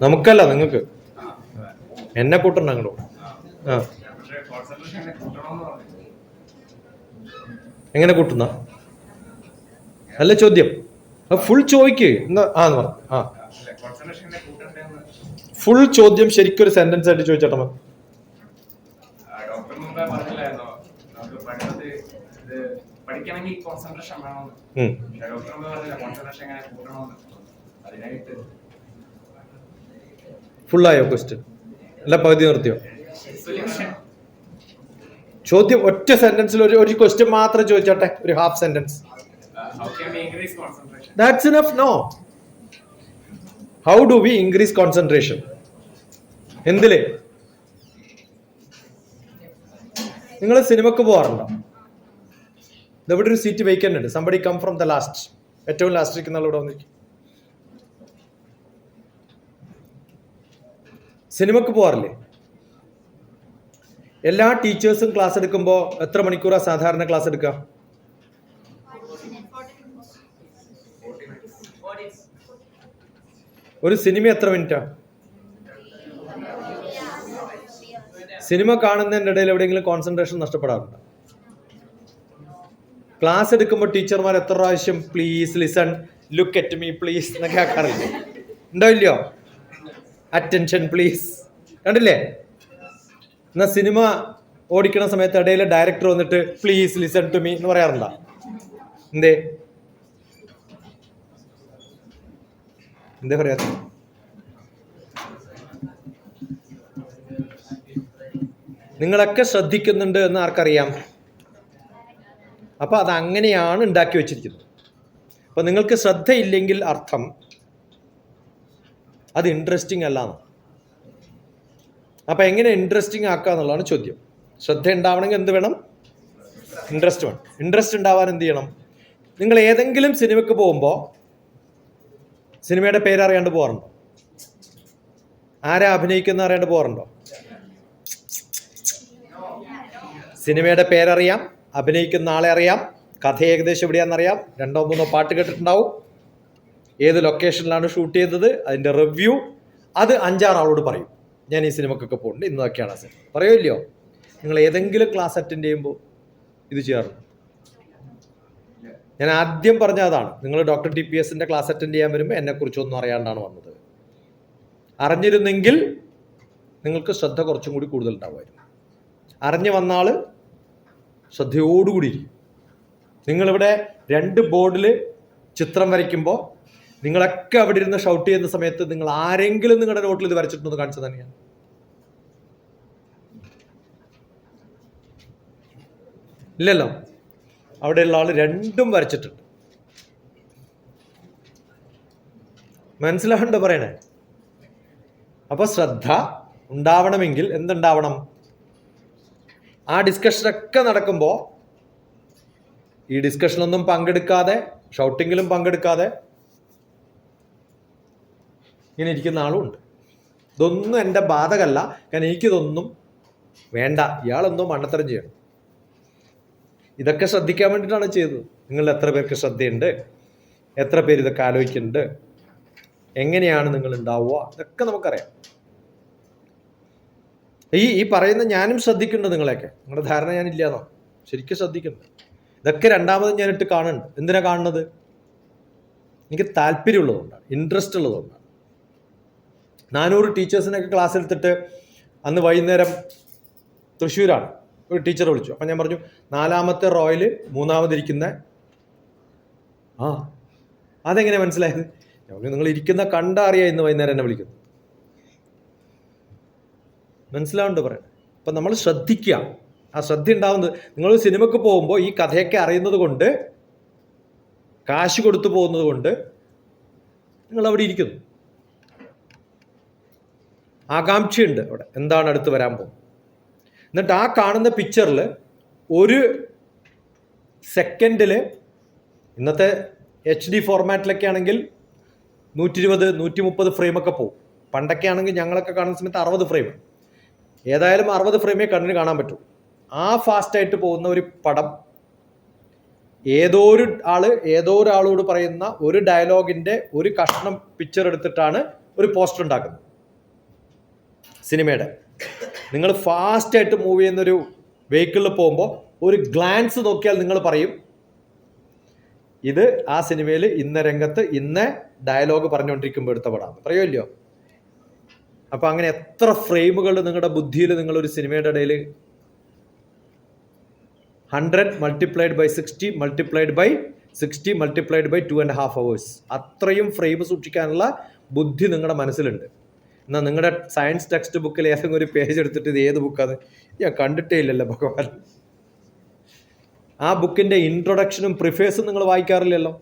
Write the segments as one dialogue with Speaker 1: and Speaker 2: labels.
Speaker 1: നമുക്കല്ല നിങ്ങൾക്ക്. എന്നെ കൂട്ടണ്ട അങ്ങോട്ട്. ആ. എങ്ങനെ കൂട്ടുന്ന? നല്ല ചോദ്യം. ഫുൾ ചോദിക്ക് എന്താ? ആ എന്ന് പറഞ്ഞു ആ. ഫുൾ ചോദ്യം ശരിക്കും ഒരു സെന്റൻസ് ആയിട്ട് ചോദിച്ചോട്ടെ
Speaker 2: പഠിക്കണമെങ്കിൽ കോൺസെൻട്രേഷൻ വേണമെന്ന്. ഡോക്ടർ കോൺസെൻട്രേഷൻ എങ്ങനെ കൂട്ടണമെന്ന് അതിനായിട്ട്
Speaker 1: ഫുള്ളായോ ക്വസ്റ്റ്യൻ അല്ല പകുതി നിർത്തിയോ? ചോദ്യം ഒറ്റ സെന്റൻസിൽ ഒരു ഒരു ക്വസ്റ്റ്യൻ മാത്രം ചോദിച്ചോട്ടെ ഒരു half sentence that's enough no how do we increase concentration എന്തിലേ? നിങ്ങൾ സിനിമക്ക് പോകാറുണ്ടോ? ഇവിടെ ഒരു സീറ്റ് വേക്കന്റ് ഉണ്ട് കം ഫ്രം ദ ലാസ്റ്റ് ഏറ്റവും ലാസ്റ്റ് ഇരിക്കുന്ന ആൾ ഇവിടെ വന്നിരിക്കും സിനിമക്ക് പോകാറില്ലേ എല്ലാ ടീച്ചേഴ്സും ക്ലാസ് എടുക്കുമ്പോൾ എത്ര മണിക്കൂറാണ് സാധാരണ ക്ലാസ് എടുക്കുക ഒരു സിനിമ എത്ര മിനിറ്റാ? സിനിമ കാണുന്നതിന്റെ ഇടയിൽ എവിടെയെങ്കിലും കോൺസെൻട്രേഷൻ നഷ്ടപ്പെടാറുണ്ട്? ക്ലാസ് എടുക്കുമ്പോൾ ടീച്ചർമാർ എത്ര പ്രാവശ്യം please listen look at me please എന്നൊക്കെ ആക്കാറില്ലേ? ഉണ്ടോ ഇല്ലയോ? അറ്റൻഷൻ പ്ലീസ് കണ്ടില്ലേ? എന്നാ സിനിമ ഓടിക്കുന്ന സമയത്ത് ഇടയിൽ ഡയറക്ടർ വന്നിട്ട് പ്ലീസ് ലിസൺ ടു മീ എന്ന് പറയാറുണ്ടോ? എന്തേ? എന്തേ പറയാ നിങ്ങളൊക്കെ ശ്രദ്ധിക്കുന്നുണ്ട് എന്ന് ആർക്കറിയാം. അപ്പൊ അത് അങ്ങനെയാണ് ഉണ്ടാക്കി വെച്ചിരിക്കുന്നത്. അപ്പൊ നിങ്ങൾക്ക് ശ്രദ്ധയില്ലെങ്കിൽ അർത്ഥം അത് ഇൻട്രസ്റ്റിംഗ് അല്ലാന്ന്. അപ്പൊ എങ്ങനെ ഇൻട്രസ്റ്റിംഗ് ആക്കുക എന്നുള്ളതാണ് ചോദ്യം. ശ്രദ്ധ ഉണ്ടാവണമെങ്കിൽ എന്ത് വേണം? ഇൻട്രസ്റ്റ് വേണം. ഇൻട്രസ്റ്റ് ഉണ്ടാവാൻ എന്ത് ചെയ്യണം? നിങ്ങൾ ഏതെങ്കിലും സിനിമയ്ക്ക് പോകുമ്പോൾ സിനിമയുടെ പേര് അറിയാണ്ട് പോകാറുണ്ടോ? ആരാ അഭിനയിക്കുന്ന അറിയാണ്ട് പോകാറുണ്ടോ? സിനിമയുടെ പേരറിയാം അഭിനയിക്കുന്ന ആളെ അറിയാം കഥ ഏകദേശം എവിടെയാണെന്നറിയാം രണ്ടോ മൂന്നോ പാട്ട് കേട്ടിട്ടുണ്ടാവും. ഏത് ലൊക്കേഷനിലാണ് ഷൂട്ട് ചെയ്തത് അതിന്റെ റിവ്യൂ അത് അഞ്ചാറ് ആളോട് പറയും. ഞാൻ ഈ സിനിമക്കൊക്കെ പോകുന്നുണ്ട് ഇന്നൊക്കെയാണ് ആ സിനിമ. പറയുമല്ലോ നിങ്ങൾ ഏതെങ്കിലും ക്ലാസ് അറ്റൻഡ് ചെയ്യുമ്പോൾ ഇത് ചെയ്യാറുണ്ട്? ഞാൻ ആദ്യം പറഞ്ഞ അതാണ് നിങ്ങൾ ഡോക്ടർ ടി പി എസിന്റെ ക്ലാസ് അറ്റൻഡ് ചെയ്യാൻ വരുമ്പോൾ എന്നെക്കുറിച്ചൊന്നും അറിയാണ്ടാണ് വന്നത്. അറിഞ്ഞിരുന്നെങ്കിൽ നിങ്ങൾക്ക് ശ്രദ്ധ കുറച്ചും കൂടി കൂടുതൽ ഉണ്ടാവുമായിരുന്നു അറിഞ്ഞു വന്ന ആൾ ശ്രദ്ധയോടുകൂടി നിങ്ങളിവിടെ രണ്ട് ബോർഡിൽ ചിത്രം വരയ്ക്കുമ്പോൾ നിങ്ങളൊക്കെ അവിടെ ഇരുന്ന് ഷൗട്ട് ചെയ്യുന്ന സമയത്ത് നിങ്ങൾ ആരെങ്കിലും നിങ്ങളുടെ നോട്ടിൽ ഇത് വരച്ചിട്ടുണ്ടെന്ന് കാണിച്ചു തന്നെയാണ് ഇല്ലല്ലോ. അവിടെയുള്ള ആൾ രണ്ടും വരച്ചിട്ടുണ്ട്. മനസ്സിലാവണ്ട പറയണേ? അപ്പൊ ശ്രദ്ധ ഉണ്ടാവണമെങ്കിൽ എന്തുണ്ടാവണം? ആ ഡിസ്കഷനൊക്കെ നടക്കുമ്പോൾ ഈ ഡിസ്കഷനൊന്നും പങ്കെടുക്കാതെ ഷൗട്ടിങ്ങിലും പങ്കെടുക്കാതെ ഇങ്ങനെ ഇരിക്കുന്ന ആളും ഉണ്ട്. ഇതൊന്നും എന്റെ ബാധകല്ല. കാരണം എനിക്കിതൊന്നും വേണ്ട. ഇയാളെന്തോ മണ്ണത്തരം ചെയ്യണം. ഇതൊക്കെ ശ്രദ്ധിക്കാൻ വേണ്ടിയിട്ടാണ് ചെയ്തത്. നിങ്ങൾ എത്ര പേർക്ക് ശ്രദ്ധയുണ്ട്? എത്ര പേര് ഇതൊക്കെ ആലോചിക്കുന്നുണ്ട്? എങ്ങനെയാണ് നിങ്ങൾ ഉണ്ടാവുക ഇതൊക്കെ നമുക്കറിയാം. ഈ ഈ പറയുന്ന ഞാനും ശ്രദ്ധിക്കുന്നുണ്ട് നിങ്ങളെയൊക്കെ. നിങ്ങളുടെ ധാരണ ഞാനില്ലാന്നോ? ശരിക്കും ശ്രദ്ധിക്കുന്നുണ്ട്. ഇതൊക്കെ രണ്ടാമത് ഞാനിട്ട് കാണുന്നുണ്ട്. എന്തിനാ കാണുന്നത്? എനിക്ക് താല്പര്യമുള്ളതുകൊണ്ടാണ്. ഇൻട്രസ്റ്റ് ഉള്ളതുകൊണ്ടാണ്. നാനൂറ് ടീച്ചേഴ്സിനൊക്കെ ക്ലാസ് എടുത്തിട്ട് അന്ന് വൈകുന്നേരം തൃശ്ശൂരാണ്. ഒരു ടീച്ചർ വിളിച്ചു. അപ്പം ഞാൻ പറഞ്ഞു നാലാമത്തെ റോയിൽ മൂന്നാമതിരിക്കുന്ന ആ അതെങ്ങനെ മനസ്സിലായത്? ഞാൻ നിങ്ങൾ ഇരിക്കുന്ന കണ്ടറിയാം ഇന്ന് വൈകുന്നേരം എന്നെ വിളിക്കുന്നു മനസ്സിലാവുന്നുണ്ട് പറയാം അപ്പം നമ്മൾ ശ്രദ്ധിക്കുക. ആ ശ്രദ്ധ ഉണ്ടാവുന്നത് നിങ്ങൾ സിനിമയ്ക്ക് പോകുമ്പോൾ ഈ കഥയൊക്കെ അറിയുന്നത് കൊണ്ട് കാശ് കൊടുത്തു പോകുന്നത് കൊണ്ട് നിങ്ങൾ അവിടെ ഇരിക്കുന്നു. ആകാംക്ഷയുണ്ട് അവിടെ. എന്താണ് അടുത്ത് വരാൻ പോകുന്നത്? എന്നിട്ട് ആ കാണുന്ന പിക്ചറിൽ ഒരു സെക്കൻഡിൽ ഇന്നത്തെ എച്ച് ഡി ഫോർമാറ്റിലൊക്കെ ആണെങ്കിൽ നൂറ്റി ഇരുപത് നൂറ്റി മുപ്പത് ഫ്രെയിമൊക്കെ പോകും പണ്ടൊക്കെ ആണെങ്കിൽ ഞങ്ങളൊക്കെ കാണുന്ന സമയത്ത് അറുപത് ഫ്രെയിം ഏതായാലും അറുപത് ഫ്രെയിമേ കണ്ണിന് കാണാൻ പറ്റൂ. ആ ഫാസ്റ്റായിട്ട് പോകുന്ന ഒരു പടം ഏതോ ഒരു ആൾ ഏതോ ഒരാളോട് പറയുന്ന ഒരു ഡയലോഗിന്റെ ഒരു കഷ്ണം പിക്ചർ എടുത്തിട്ടാണ് ഒരു പോസ്റ്റർ ഉണ്ടാക്കുന്നത്. സിനിമയുടെ. നിങ്ങൾ ഫാസ്റ്റായിട്ട് മൂവ് ചെയ്യുന്നൊരു വെഹിക്കിളിൽ പോകുമ്പോൾ ഒരു ഗ്ലാൻസ് നോക്കിയാൽ നിങ്ങൾ പറയും ഇത് ആ സിനിമയിൽ ഇന്ന രംഗത്ത് ഇന്ന ഡയലോഗ് പറഞ്ഞുകൊണ്ടിരിക്കുമ്പോൾ എടുത്ത പടമാണ്. പറയുമല്ലോ? അപ്പോൾ അങ്ങനെ എത്ര ഫ്രെയിമുകൾ നിങ്ങളുടെ ബുദ്ധിയിൽ നിങ്ങളൊരു സിനിമയുടെ ഇടയിൽ? Hundred multiplied by sixty multiplied by sixty multiplied by two and half hours അത്രയും ഫ്രെയിം സൂക്ഷിക്കാനുള്ള ബുദ്ധി നിങ്ങളുടെ മനസ്സിലുണ്ട്. എന്നാൽ നിങ്ങളുടെ സയൻസ് ടെക്സ്റ്റ് ബുക്കിൽ ഏതെങ്കിലും ഒരു പേജ് എടുത്തിട്ട് ഇത് ഏത് ബുക്കാണ് ഞാൻ കണ്ടിട്ടേ ഇല്ലല്ലോ ഭഗവാൻ. ആ ബുക്കിന്റെ ഇൻട്രൊഡക്ഷനും പ്രിഫേഴ്സും നിങ്ങൾ വായിക്കാറില്ലല്ലോ.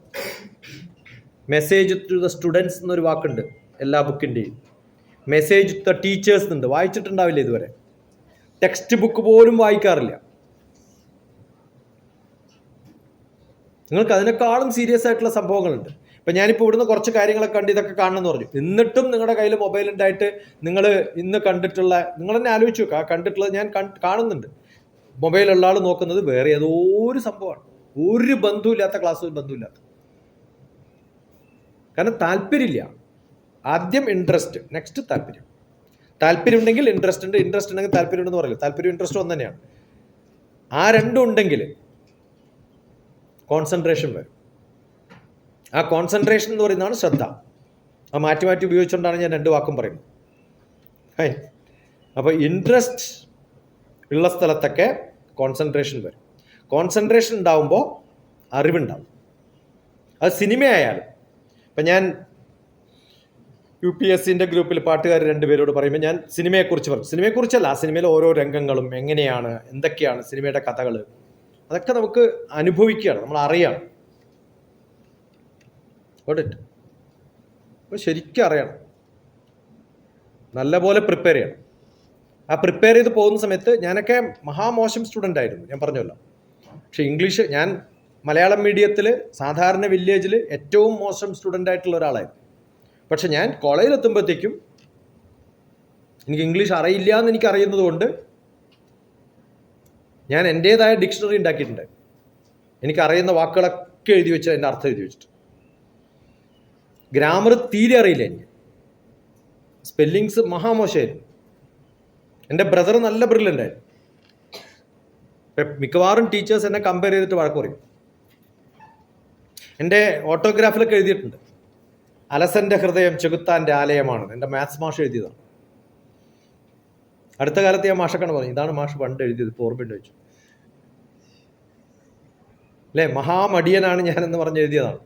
Speaker 1: മെസ്സേജ് ടു ദ സ്റ്റുഡൻസ് എന്നൊരു വാക്കുണ്ട് എല്ലാ ബുക്കിന്റെയും മെസ്സേജ് ടു ദ ടീച്ചേഴ്സ് എന്നുണ്ട് വായിച്ചിട്ടുണ്ടാവില്ല ഇതുവരെ? ടെക്സ്റ്റ് ബുക്ക് പോലും വായിക്കാറില്ല. നിങ്ങൾക്ക് അതിനേക്കാളും സീരിയസ് ആയിട്ടുള്ള സംഭവങ്ങളുണ്ട്. ഇപ്പം ഞാനിപ്പോൾ ഇവിടുന്ന് കുറച്ച് കാര്യങ്ങളൊക്കെ കണ്ട് ഇതൊക്കെ കാണണമെന്ന് പറഞ്ഞു. എന്നിട്ടും നിങ്ങളുടെ കയ്യിൽ മൊബൈൽ ഉണ്ടായിട്ട് നിങ്ങൾ ഇന്ന് കണ്ടിട്ടുള്ള നിങ്ങൾ തന്നെ ആലോചിച്ച് ആ കണ്ടിട്ടുള്ളത് ഞാൻ കാണുന്നുണ്ട്. മൊബൈലുള്ള ആൾ നോക്കുന്നത് വേറെ ഏതോ ഒരു സംഭവമാണ്. ഒരു ബന്ധുവില്ലാത്ത ക്ലാസ് ഒരു ബന്ധവുമില്ലാത്ത കാരണം താല്പര്യമില്ല. ആദ്യം ഇൻട്രസ്റ്റ് നെക്സ്റ്റ് താല്പര്യം. താല്പര്യം ഉണ്ടെങ്കിൽ ഇൻട്രസ്റ്റ് ഉണ്ട് ഇൻട്രസ്റ്റ് ഉണ്ടെങ്കിൽ താല്പര്യം ഉണ്ടെന്ന് പറയില്ല. താല്പര്യം ഇൻട്രസ്റ്റ് ഒന്ന് തന്നെയാണ്. ആ രണ്ടും ഉണ്ടെങ്കിൽ കോൺസെൻട്രേഷൻ വരും. ആ കോൺസെൻട്രേഷൻ എന്ന് പറയുന്നതാണ് ശ്രദ്ധ. ആ മാറ്റി മാറ്റി ഉപയോഗിച്ചുകൊണ്ടാണ് ഞാൻ രണ്ട് വാക്കും പറയുന്നത്. ഹൈ അപ്പോൾ ഇൻട്രസ്റ്റ് ഉള്ള സ്ഥലത്തൊക്കെ കോൺസെൻട്രേഷൻ വരും. കോൺസെൻട്രേഷൻ ഉണ്ടാവുമ്പോൾ അറിവുണ്ടാവും. അത് സിനിമയായാലും. ഇപ്പം ഞാൻ യു പി എസ് സിന്റെ ഗ്രൂപ്പിൽ പാട്ടുകാർ രണ്ടുപേരോട് പറയുമ്പോൾ ഞാൻ സിനിമയെക്കുറിച്ച് പറയും സിനിമയെക്കുറിച്ചല്ല ആ സിനിമയിലെ ഓരോ രംഗങ്ങളും എങ്ങനെയാണ് എന്തൊക്കെയാണ് സിനിമയുടെ കഥകൾ അതൊക്കെ നമുക്ക് അനുഭവിക്കുകയാണ് നമ്മൾ അറിയണം ഓടിട്ട് അപ്പോൾ ശരിക്കും അറിയണം. നല്ലപോലെ പ്രിപ്പയർ ചെയ്യണം. ആ പ്രിപ്പയർ ചെയ്ത് പോകുന്ന സമയത്ത് ഞാനൊക്കെ മഹാമോശം സ്റ്റുഡന്റ് ആയിരുന്നു ഞാൻ പറഞ്ഞല്ലോ. പക്ഷേ ഇംഗ്ലീഷ് ഞാൻ മലയാളം മീഡിയത്തിൽ സാധാരണ വില്ലേജിൽ ഏറ്റവും മോശം സ്റ്റുഡന്റ് ആയിട്ടുള്ള ഒരാളായിരുന്നു. പക്ഷെ ഞാൻ കോളേജിൽ എത്തുമ്പോഴത്തേക്കും എനിക്ക് ഇംഗ്ലീഷ് അറിയില്ല എന്ന് എനിക്ക് അറിയുന്നത് കൊണ്ട് ഞാൻ എന്റേതായ ഡിക്ഷണറി ഉണ്ടാക്കിയിട്ടുണ്ട്. എനിക്കറിയുന്ന വാക്കുകളൊക്കെ എഴുതി വെച്ച് അതിന്റെ അർത്ഥം എഴുതി വെച്ചിട്ട് ഗ്രാമർ തീരെ അറിയില്ല എനിക്ക്. സ്പെല്ലിങ്സ് മഹാമോശമായിരുന്നു. എന്റെ ബ്രദർ നല്ല ബ്രില്ലുണ്ടായിരുന്നു മിക്കവാറും ടീച്ചേഴ്സ് എന്നെ കമ്പയർ ചെയ്തിട്ട് വഴക്ക് പറയും. എന്റെ ഓട്ടോഗ്രാഫിലൊക്കെ എഴുതിയിട്ടുണ്ട്. അലസന്റെ ഹൃദയം ചെകുത്താന്റെ ആലയമാണ്. എന്റെ മാത്സ് മാഷ് എഴുതിയതാണ്. അടുത്ത കാലത്ത് ഞാൻ മാഷക്കാണ് പറഞ്ഞു ഇതാണ് മാഷ് പണ്ട് എഴുതിയത്. ഇപ്പോൾ ഓർമ്മയുണ്ട് വെച്ചു അല്ലേ മഹാമടിയനാണ് ഞാനെന്ന് പറഞ്ഞ് എഴുതിയതാണ്.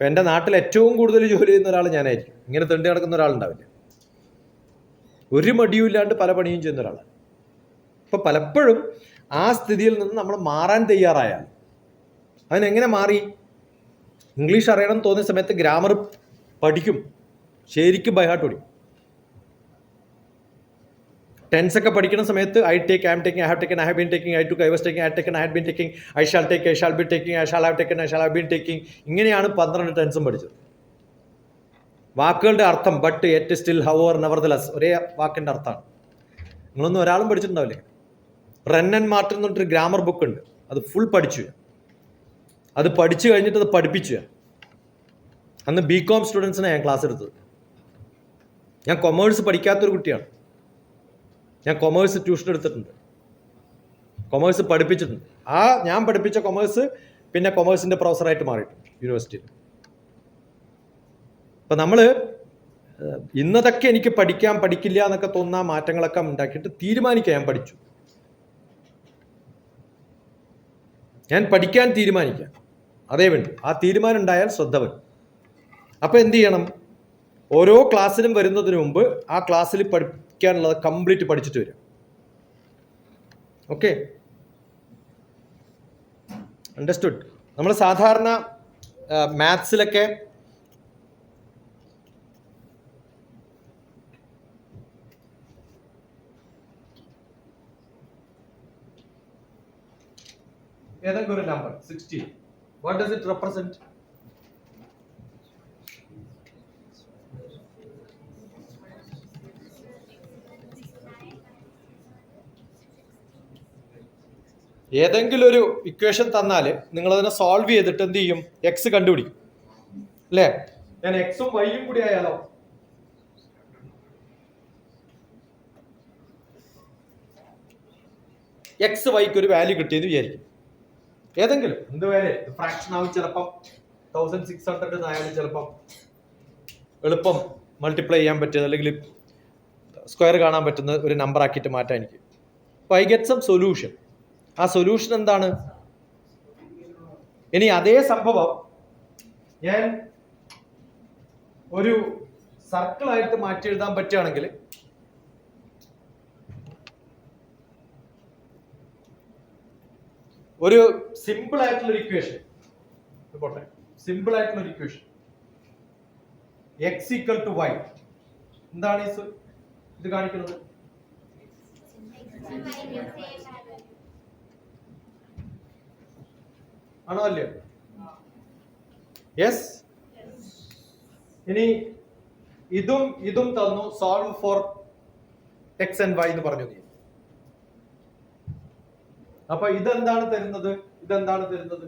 Speaker 1: ഇപ്പം എന്റെ നാട്ടിൽ ഏറ്റവും കൂടുതൽ ജോലി ചെയ്യുന്ന ഒരാൾ ഞാനായിരിക്കും. ഇങ്ങനെ തെണ്ടി നടക്കുന്ന ഒരാളുണ്ടാവില്ല. ഒരു മടിയും ഇല്ലാണ്ട് പല പണിയും ചെയ്യുന്ന ഒരാൾ അപ്പോൾ പലപ്പോഴും ആ സ്ഥിതിയിൽ നിന്ന് നമ്മൾ മാറാൻ തയ്യാറായാൽ അതിനെങ്ങനെ മാറി? ഇംഗ്ലീഷ് അറിയണം തോന്നിയ സമയത്ത് ഗ്രാമർ പഠിക്കും. ശരിക്കും ബൈഹാർട്ട് പഠിക്കും. ടെൻസ് ഒക്കെ പഠിക്കുന്ന സമയത്ത് I take I am taking I have taken I have been taking I took I was taking I taken I had been taking I shall take I shall be taking I shall have taken I shall have been taking ഇങ്ങനെയാണ് പന്ത്രണ്ട് ടെൻസും പഠിച്ചത്. വാക്കുകളുടെ അർത്ഥം but yet still however nevertheless ഒരേ വാക്കിന്റെ അർത്ഥമാണ്. നിങ്ങളൊന്നും ഒരാളും പഠിച്ചിട്ടുണ്ടാവില്ലേ? റെൻ ആൻഡ് മാർട്ടിൻ എന്ന് പറഞ്ഞിട്ടൊരു ഗ്രാമർ ബുക്ക് ഉണ്ട്. അത് ഫുൾ പഠിച്ചു. അത് പഠിച്ചു കഴിഞ്ഞിട്ട് അത് പഠിപ്പിച്ചു. അന്ന് ബി കോം സ്റ്റുഡൻസിനാണ് ഞാൻ ക്ലാസ് എടുത്തത്. ഞാൻ കൊമേഴ്സ് പഠിക്കാത്തൊരു കുട്ടിയാണ്. ഞാൻ കൊമേഴ്സ് ട്യൂഷൻ എടുത്തിട്ടുണ്ട്. കൊമേഴ്സ് പഠിപ്പിച്ചിട്ടുണ്ട്. ആ ഞാൻ പഠിപ്പിച്ച കൊമേഴ്സ് പിന്നെ കൊമേഴ്സിന്റെ പ്രൊഫസറായിട്ട് മാറിയിട്ടുണ്ട് യൂണിവേഴ്സിറ്റിയിൽ അപ്പം നമ്മൾ ഇന്നതൊക്കെ എനിക്ക് പഠിക്കാൻ പഠിക്കില്ല എന്നൊക്കെ തോന്നുന്ന മാറ്റങ്ങളൊക്കെ ഉണ്ടാക്കിയിട്ട് തീരുമാനിക്കാം ഞാൻ പഠിച്ചു. ഞാൻ പഠിക്കാൻ തീരുമാനിക്കാം. അതേ വേണ്ടു. ആ തീരുമാനം ഉണ്ടായാൽ ശ്രദ്ധ വരും. അപ്പോൾ എന്ത് ചെയ്യണം? ഓരോ ക്ലാസ്സിലും വരുന്നതിന് മുമ്പ് ആ ക്ലാസ്സിൽ പഠിക്കാനുള്ളത് കംപ്ലീറ്റ് പഠിച്ചിട്ട് വരും. ഓക്കെ? അണ്ടർസ്റ്റുഡ്. നമ്മൾ സാധാരണ മാത്സിലൊക്കെ ഏതൊക്കെ ഒരു number sixteen what does it represent ഏതെങ്കിലും ഒരു ഇക്വേഷൻ തന്നാൽ നിങ്ങളതിനെ സോൾവ് ചെയ്തിട്ട് എന്ത് ചെയ്യും? എക്സ് കണ്ടുപിടിക്കും. അല്ലേ? ഞാൻ എക്സും വൈയും കൂടി ആയാലോ? എക്സ് വൈക്ക് ഒരു വാല്യൂ കിട്ടിയെന്ന് വിചാരിക്കും. ഏതെങ്കിലും. എന്ത് വാല്യൂ ഫ്രാക്ഷൻ ആവും ചിലപ്പം. തൗസൻഡ് സിക്സ് ഹൺഡ്രഡ് ആയാലും ചിലപ്പം. എളുപ്പം മൾട്ടിപ്ലൈ ചെയ്യാൻ പറ്റിയത് അല്ലെങ്കിൽ സ്ക്വയർ കാണാൻ പറ്റുന്ന ഒരു നമ്പർ ആക്കിയിട്ട് മാറ്റാൻ എനിക്ക്. ഐ ഗെറ്റ് സം സൊല്യൂഷൻ ആ സൊല്യൂഷൻ എന്താണ്? ഇനി അതേ സംഭവം ഞാൻ ഒരു സർക്കിളായിട്ട് മാറ്റി എഴുതാൻ പറ്റുകയാണെങ്കിൽ ഒരു സിമ്പിൾ ആയിട്ടുള്ള ഒരു ഇക്വേഷൻ പോട്ടെ. സിമ്പിൾ ആയിട്ടുള്ള ഒരു equation X equal to Y എന്താണ് ഇത് കാണിക്കുന്നത്? ആണോ അല്ലേ യെസ് ഇനി ഇതും ഇതും തന്നു solve for X and Y എന്ന് പറഞ്ഞു നീ. അപ്പൊ ഇതെന്താണ് തരുന്നത്? ഇതെന്താണ് തരുന്നത്?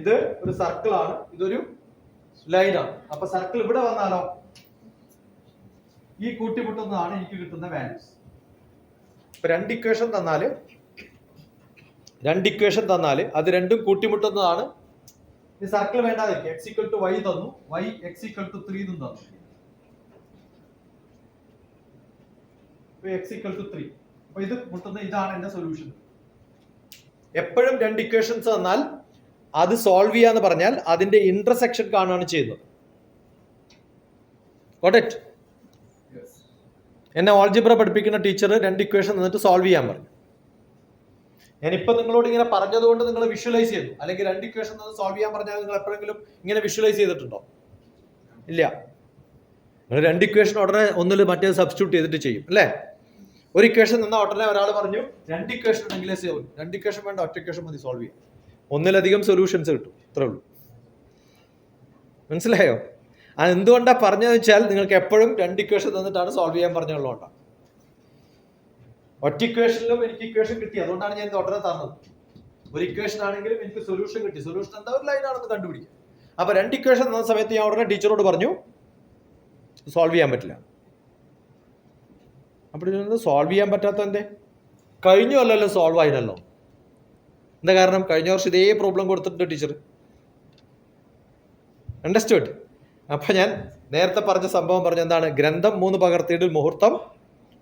Speaker 1: ഇത് ഒരു സർക്കിൾ ആണ്. ഇതൊരു ലൈൻ ആണ്. അപ്പൊ സർക്കിൾ ഇവിടെ വന്നാലോ? ഈ കൂട്ടിമുട്ടുന്നതാണ് എനിക്ക് കിട്ടുന്ന വാല്യൂസ് രണ്ട് ഇക്വേഷൻ തന്നാൽ രണ്ട് ഇക്വേഷൻ തന്നാൽ അത് രണ്ടും കൂട്ടിമുട്ടുന്നതാണ്. ഈ സർക്കിൾ വേണ്ടാതിരിക്കും എക്സ് ഇക്വൽ ടു വൈ തന്നു. Y X equal to three തന്നു. എക്സ് ഇക്വൽ ടു ത്രീ അപ്പൊ ഇത് മുട്ടുന്ന ഇതാണ് എന്റെ സൊല്യൂഷൻ എപ്പോഴും രണ്ട് ഇക്വേഷൻസ് തന്നാൽ അത് സോൾവ് ചെയ്യാന്ന് പറഞ്ഞാൽ അതിന്റെ ഇന്റർസെക്ഷൻ കാണുകയാണ് ചെയ്യുന്നത്? എന്നെ ഓൾജിബ്ര പഠിപ്പിക്കുന്ന ടീച്ചർ രണ്ട് ഇക്വേഷൻ തന്നിട്ട് സോൾവ് ചെയ്യാൻ പറഞ്ഞു. ഞാനിപ്പോ നിങ്ങളോട് ഇങ്ങനെ പറഞ്ഞതുകൊണ്ട് നിങ്ങൾ വിഷ്വലൈസ് ചെയ്തു. അല്ലെങ്കിൽ രണ്ട് ഇക്വേഷൻ സോൾവ് ചെയ്യാൻ പറഞ്ഞാൽ നിങ്ങൾ എപ്പോഴെങ്കിലും ഇങ്ങനെ വിഷ്വലൈസ് ചെയ്തിട്ടുണ്ടോ? ഇല്ല. നിങ്ങൾ രണ്ട് ഇക്വേഷൻ ഉടനെ ഒന്നിൽ മറ്റേ സബ്സ്റ്റിറ്റ്യൂട്ട് ചെയ്തിട്ട് ചെയ്യും അല്ലേ? ഒരു ഇക്വേഷൻ നിന്ന ഉടനെ ഒരാൾ പറഞ്ഞു രണ്ട് ഇക്വേഷൻ ഉണ്ടെങ്കിലേ സേവ് രണ്ട് ഇക്വേഷൻ വേണ്ട ഒറ്റ ഇക്വേഷൻ മതി സോൾവ് ചെയ്യാം. ഒന്നിലധികം സൊല്യൂഷൻസ് കിട്ടും ഇത്രേ ഉള്ളൂ. മനസ്സിലായോ? അത് എന്തുകൊണ്ടാണ് പറഞ്ഞതെന്ന് വെച്ചാൽ നിങ്ങൾക്ക് എപ്പോഴും രണ്ട് ഇക്വേഷൻ തന്നിട്ടാണ് സോൾവ് ചെയ്യാൻ പറഞ്ഞുള്ളതുകൊണ്ടാണ് ഒറ്റ ഇക്വേഷനിലും എനിക്ക് ഇക്വേഷൻ കിട്ടി. അതുകൊണ്ടാണ് ഞാൻ തുടരെ തന്നത്. ഒരു ഇക്വേഷൻ ആണെങ്കിലും എനിക്ക് സൊല്യൂഷൻ കിട്ടി. സൊല്യൂഷൻ എന്താ? ഒരു ലൈൻ ആണെന്ന് കണ്ടുപിടിക്കുക അപ്പൊ രണ്ട് ഇക്വേഷൻ തന്ന സമയത്ത് ഞാൻ ഉടനെ ടീച്ചറോട് പറഞ്ഞു സോൾവ് ചെയ്യാൻ പറ്റില്ല. അപ്പോൾ സോൾവ് ചെയ്യാൻ പറ്റാത്ത എന്തേ? കഴിഞ്ഞ സോൾവ് ആയില്ലല്ലോ. എന്താ കാരണം? കഴിഞ്ഞ വർഷം ഇതേ പ്രോബ്ലം കൊടുത്തിട്ടുണ്ട് ടീച്ചർ അണ്ടർസ്റ്റുഡ് അപ്പൊ ഞാൻ നേരത്തെ പറഞ്ഞ സംഭവം പറഞ്ഞ എന്താണ്? ഗ്രന്ഥം മൂന്ന് പകർത്തിയിട്ട് മുഹൂർത്തം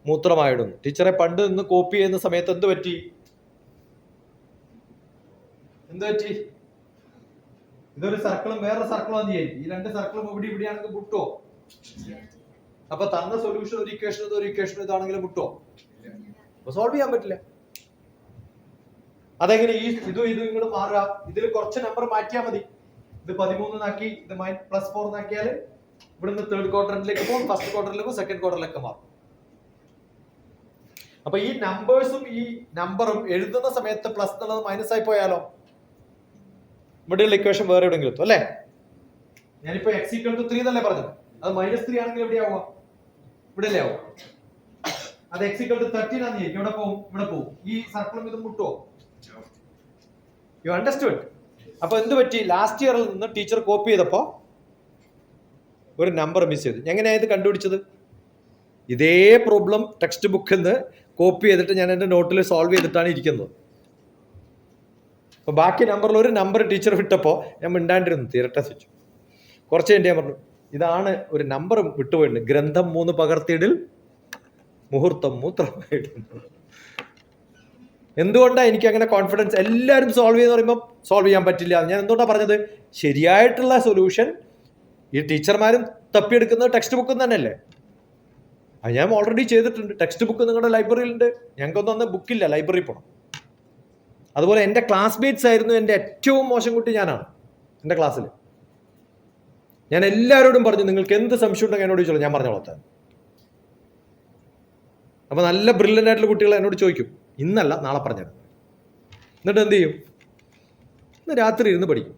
Speaker 1: മൂത്രമായിടുന്നു. ടീച്ചറെ പണ്ട് നിന്ന് കോപ്പി ചെയ്യുന്ന സമയത്ത് എന്ത് പറ്റി? എന്ത് പറ്റി? ഇതൊരു സർക്കിളും വേറെ സർക്കിളും ഈ രണ്ട് സർക്കിളും ഇവിടെ ഇവിടെയാണെങ്കിൽ മുട്ടോ? അപ്പൊ തന്ന സൊല്യൂഷൻ ഒരു ഇക്വേഷൻ ഒരു ഇക്വേഷൻ ഇതാണെങ്കിലും മുട്ടോ? അപ്പൊ സോൾവ് ചെയ്യാൻ പറ്റില്ല. അതെങ്ങനെ? ഈ ഇതും ഇതും ഇങ്ങോട്ട് മാറുക. ഇതിൽ കുറച്ച് നമ്പർ മാറ്റിയാൽ മതി. ഇത് പതിമൂന്നാക്കി ഇത് മൈൻ പ്ലസ് ഫോർ എന്നാക്കിയാൽ ഇവിടുന്ന് തേർഡ് ക്വാർട്ടറിലേക്ക് പോകും ഫസ്റ്റ് ക്വാർട്ടറിലേക്ക് സെക്കൻഡ് ക്വാർട്ടറിലേക്ക് മാറും. അപ്പൊ ഈ നമ്പേഴ്സും ഈ നമ്പറും എഴുതുന്ന സമയത്ത് പ്ലസ് എന്നുള്ളത് മൈനസ് ആയി പോയാലോ? ഇവിടെയുള്ള ഇക്വേഷൻ വേറെ എവിടെയെങ്കിലും എത്തും അല്ലേ? ഞാനിപ്പോ എക്സ് ഈക്വൽ ടു ത്രീ എന്നല്ലേ പറഞ്ഞത്. അത് മൈനസ് ത്രീ ആണെങ്കിൽ എവിടെയാവുക ഇവിടെ അല്ലേ ആവുക. അത് എക്സ് ഈക്വൽ ടു തേർട്ടീൻ ആണെന്ന് ഇവിടെ പോകും? ഇവിടെ പോകും. ഈ സർക്കിളും ഇത് മുട്ടുവോ? യു അണ്ടർസ്റ്റുഡ് അപ്പൊ എന്ത് പറ്റി? ലാസ്റ്റ് ഇയറിൽ നിന്ന് ടീച്ചർ കോപ്പി ചെയ്തപ്പോ ഒരു നമ്പർ മിസ് ചെയ്തു. എങ്ങനെയാ ഇത് കണ്ടുപിടിച്ചത്? ഇതേ പ്രോബ്ലം ടെക്സ്റ്റ് ബുക്കിൽ നിന്ന് കോപ്പി ചെയ്തിട്ട് ഞാൻ എന്റെ നോട്ടിൽ സോൾവ് ചെയ്തിട്ടാണ് ഇരിക്കുന്നത്. അപ്പോൾ ബാക്കി നമ്പറിൽ ഒരു നമ്പർ ടീച്ചർ വിട്ടപ്പോൾ ഞാൻ മിണ്ടാണ്ടിരുന്നു തീരട്ടെ സ്വിച്ച്. കുറച്ച് കഴിഞ്ഞ് ഞാൻ പറഞ്ഞു ഇതാണ് ഒരു നമ്പർ വിട്ടുപോയിട്ടുണ്ട്. ഗ്രന്ഥം മൂന്ന് പകർത്തിയിടിൽ മുഹൂർത്തം മൂത്രമായിട്ടുണ്ട് എന്തുകൊണ്ടാണ് എനിക്ക് അങ്ങനെ കോൺഫിഡൻസ് എല്ലാവരും സോൾവ് ചെയ്യുന്ന പറയുമ്പോൾ സോൾവ് ചെയ്യാൻ പറ്റില്ല? ഞാൻ എന്തുകൊണ്ടാണ് പറഞ്ഞത്? ശരിയായിട്ടുള്ള സൊല്യൂഷൻ ഈ ടീച്ചർമാരും തപ്പിയെടുക്കുന്നത് ടെക്സ്റ്റ് ബുക്കും തന്നെയല്ലേ? ഞാൻ ഓൾറെഡി ചെയ്തിട്ടുണ്ട്. ടെക്സ്റ്റ് ബുക്ക് നിങ്ങളുടെ ലൈബ്രറിയിലുണ്ട് ഞങ്ങൾക്കൊന്നും അന്ന് ബുക്കില്ല ലൈബ്രറി പോകണം അതുപോലെ എന്റെ ക്ലാസ്മേറ്റ്സ് ആയിരുന്നു എന്റെ ഏറ്റവും മോശം കുട്ടി ഞാനാണ് എന്റെ ക്ലാസ്സിൽ ഞാൻ എല്ലാവരോടും പറഞ്ഞു നിങ്ങൾക്ക് എന്ത് സംശയം ഉണ്ടെങ്കിൽ എന്നോട് ചോദിച്ചോളൂ. ഞാൻ പറഞ്ഞോളാം അപ്പോൾ നല്ല ബ്രില്യന്റ് ആയിട്ടുള്ള കുട്ടികൾ എന്നോട് ചോദിക്കും. ഇന്നല്ല നാളെ പറഞ്ഞത് എന്നിട്ട് എന്ത് ചെയ്യും? ഇന്ന് രാത്രി ഇരുന്ന് പഠിക്കും.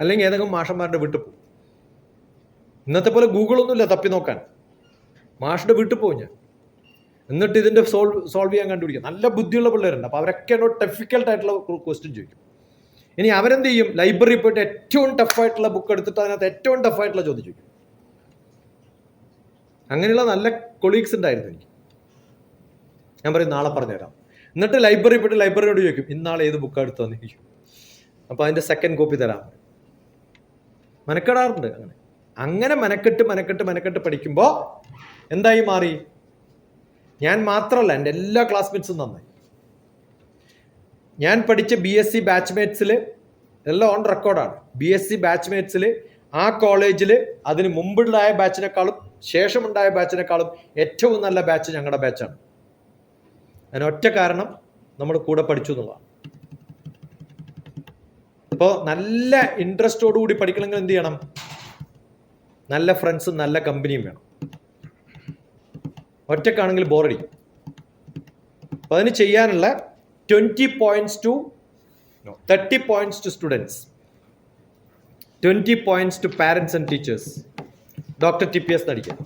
Speaker 1: അല്ലെങ്കിൽ ഏതെങ്കിലും മാഷന്മാരുടെ വീട്ടിൽ പോകും. ഇന്നത്തെ പോലെ ഗൂഗിളൊന്നുമില്ല തപ്പി നോക്കാൻ. മാഷിന്റെ വീട്ടിൽ പോകും ഞാൻ. എന്നിട്ട് ഇതിന്റെ സോൾവ് സോൾവ് ചെയ്യാൻ കണ്ടുപിടിക്കും. നല്ല ബുദ്ധിയുള്ള പിള്ളേരുണ്ട്. അപ്പോൾ അവരൊക്കെ എന്നോട് ഡിഫിക്കൽട്ട് ആയിട്ടുള്ള ക്വസ്റ്റ്യൻ ചോദിക്കും. ഇനി അവരെന്ത് ചെയ്യും? ലൈബ്രറി പോയിട്ട് ഏറ്റവും ടഫായിട്ടുള്ള ബുക്ക് എടുത്തിട്ട് അതിനകത്ത് ഏറ്റവും ടഫായിട്ടുള്ള ചോദ്യം ചോദിക്കും. അങ്ങനെയുള്ള നല്ല കൊളീഗ്സ് ഉണ്ടായിരുന്നു എനിക്ക്. ഞാൻ പറയും നാളെ പറഞ്ഞുതരാം. എന്നിട്ട് ലൈബ്രറി പോയിട്ട് ലൈബ്രറിയോട് ചോദിക്കും ഇന്നാളെ ഏത് ബുക്കാണ് എടുത്തു വന്നിരിക്കും അപ്പോൾ അതിന്റെ സെക്കൻഡ് കോപ്പി തരാം. മെനക്കെടാറുണ്ട് അങ്ങനെ. അങ്ങനെ മെനക്കെട്ട് മെനക്കെട്ട് മെനക്കെട്ട് പഠിക്കുമ്പോൾ എന്തായി മാറി? ഞാൻ മാത്രമല്ല എന്റെ എല്ലാ ക്ലാസ്മേറ്റ്സും നന്നായി. ഞാൻ പഠിച്ച ബി എസ് സി ബാച്ച്മേറ്റ്സിൽ എല്ലാം ഓൺ റെക്കോർഡാണ് ബി എസ് സി ബാച്ച്മേറ്റ്സിൽ ആ കോളേജിൽ അതിന് മുമ്പുണ്ടായ ബാച്ചിനേക്കാളും ശേഷമുണ്ടായ ബാച്ചിനേക്കാളും ഏറ്റവും നല്ല ബാച്ച് ഞങ്ങളുടെ ബാച്ചാണ് അതിനൊറ്റ കാരണം നമ്മൾ കൂടെ പഠിച്ചു എന്നുള്ളതാണ്. അപ്പോൾ നല്ല ഇൻട്രസ്റ്റോടു കൂടി പഠിക്കണമെങ്കിൽ എന്ത് ചെയ്യണം? നല്ല ഫ്രണ്ട്സും നല്ല കമ്പനിയും വേണം. ഒറ്റക്കാണെങ്കിൽ ബോറടിക്കും അപ്പോൾ അതിന് ചെയ്യാനുള്ള twenty points to thirty points to students twenty points to parents and teachers doctor T P S നടിക്കാം.